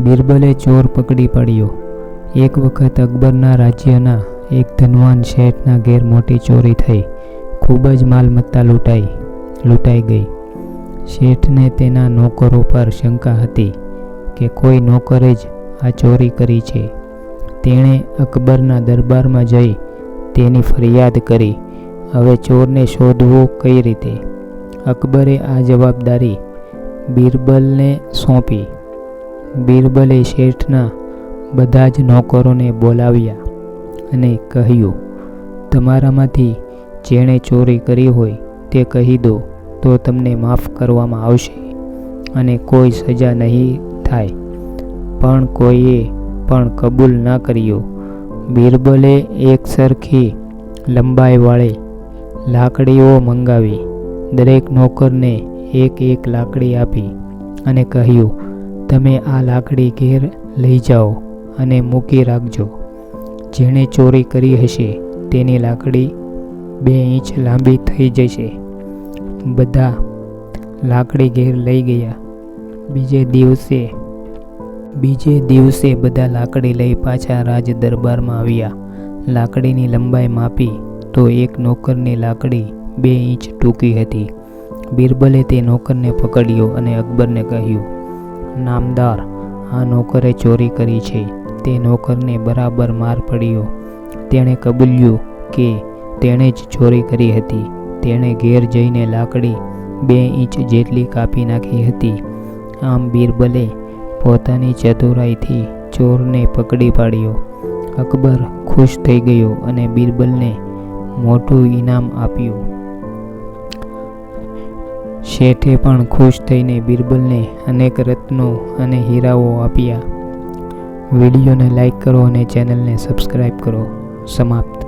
બિરબલે ચોર પકડી પાડ્યો. એક વખત અકબરના રાજ્યના એક ધનવાન શેઠના ઘેર મોટી ચોરી થઈ. ખૂબ જ માલમત્તા લૂંટાઈ લૂંટાઈ ગઈ. શેઠને તેના નોકરો પર શંકા હતી કે કોઈ નોકરે જ આ ચોરી કરી છે. તેણે અકબરના દરબારમાં જઈ તેની ફરિયાદ કરી, હવે ચોરને શોધવો કઈ રીતે? અકબરે આ જવાબદારી બિરબલને સોંપી. બિરબલે શેઠના બધા જ નોકરોને બોલાવ્યા અને કહ્યું, તમારામાંથી જેણે ચોરી કરી હોય તે કહી દો તો તમને માફ કરવામાં આવશે અને કોઈ સજા નહીં થાય. પણ કોઈએ પણ કબૂલ ન કર્યો. બિરબલે એક સરખી લંબાઈવાળી લાકડીઓ મંગાવી, દરેક નોકરને એક એક લાકડી આપી અને કહ્યું તમે આ લાકડી ઘેર લઈ જાઓ અને મૂકી રાખજો. જેણે ચોરી કરી હશે, તેની લાકડી બે ઇંચ લાંબી થઈ જશે. બધા લાકડી ઘેર લઈ ગયા. બીજે દિવસે બીજે દિવસે બધા લાકડી લઈ પાછા રાજ દરબારમાં આવ્યા. લાકડીની લંબાઈ માપી તો એક નોકરની લાકડી બે ઇંચ ટૂંકી હતી. બિરબલે તે નોકરને પકડ્યો અને અકબરને કહ્યું નામદાર. આ નોકરે ચોરી કરી છે. તે નોકરને બરાબર માર પડ્યો. તેણે કબૂલ્યું કે તેણે જ ચોરી કરી હતી. તેણે ઘેર જઈને લાકડી બે ઇંચ જેટલી કાપી નાખી હતી. આમ બિરબલે પોતાની ચતુરાઈથી ચોરને પકડી પાડ્યો. અકબર ખુશ થઈ ગયો અને બિરબલને મોટું ઇનામ આપ્યું. શેઠે પણ ખુશ થઈને બિરબલને અનેક રત્નો અને હીરાઓ આપ્યા. વિડીયોને લાઈક કરો અને ચેનલને સબસ્ક્રાઈબ કરો. સમાપ્ત.